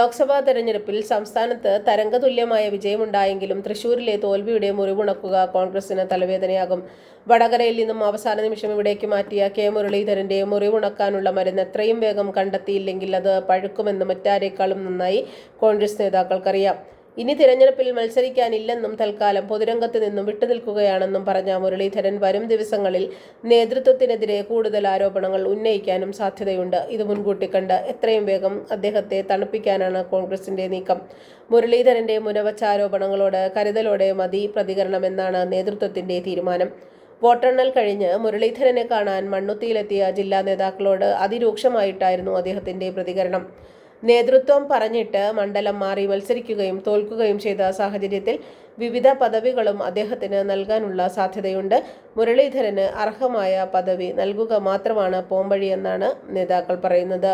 ലോക്സഭാ തെരഞ്ഞെടുപ്പിൽ സംസ്ഥാനത്ത് തരംഗതുല്യമായ വിജയമുണ്ടായെങ്കിലും തൃശൂരിലെ തോൽവിയുടെ മുറിവുണക്കുക കോൺഗ്രസിന് തലവേദനയാകും. വടകരയിൽ നിന്നും അവസാന നിമിഷം ഇവിടേക്ക് മാറ്റിയ കെ മുരളീധരന്റെ മുറിവുണക്കാനുള്ള മരുന്ന് എത്രയും വേഗം കണ്ടെത്തിയില്ലെങ്കിൽ അത് പഴുക്കുമെന്ന് മറ്റാരേക്കാളും നന്നായി കോൺഗ്രസ് നേതാക്കൾക്കറിയാം. ഇനി തിരഞ്ഞെടുപ്പിൽ മത്സരിക്കാനില്ലെന്നും തൽക്കാലം പൊതുരംഗത്ത് നിന്നും വിട്ടുനിൽക്കുകയാണെന്നും പറഞ്ഞ മുരളീധരൻ വരും ദിവസങ്ങളിൽ നേതൃത്വത്തിനെതിരെ കൂടുതൽ ആരോപണങ്ങൾ ഉന്നയിക്കാനും സാധ്യതയുണ്ട്. ഇത് മുൻകൂട്ടി കണ്ട് എത്രയും വേഗം അദ്ദേഹത്തെ തണുപ്പിക്കാനാണ് കോൺഗ്രസിന്റെ നീക്കം. മുരളീധരന്റെ മുനവച്ച ആരോപണങ്ങളോട് കരുതലോടെ മതി പ്രതികരണമെന്നാണ് നേതൃത്വത്തിന്റെ തീരുമാനം. വോട്ടെണ്ണൽ കഴിഞ്ഞ് മുരളീധരനെ കാണാൻ മണ്ണുത്തിയിലെത്തിയ ജില്ലാ നേതാക്കളോട് അതിരൂക്ഷമായിട്ടായിരുന്നു അദ്ദേഹത്തിന്റെ പ്രതികരണം. നേതൃത്വം പറഞ്ഞിട്ട് മണ്ഡലം മാറി മത്സരിക്കുകയും തോൽക്കുകയും ചെയ്ത സാഹചര്യത്തിൽ വിവിധ പദവികളും അദ്ദേഹത്തിന് നൽകാനുള്ള സാധ്യതയുണ്ട്. മുരളീധരന് അർഹമായ പദവി നൽകുക മാത്രമാണ് പോംവഴിയെന്നാണ് നേതാക്കൾ പറയുന്നത്.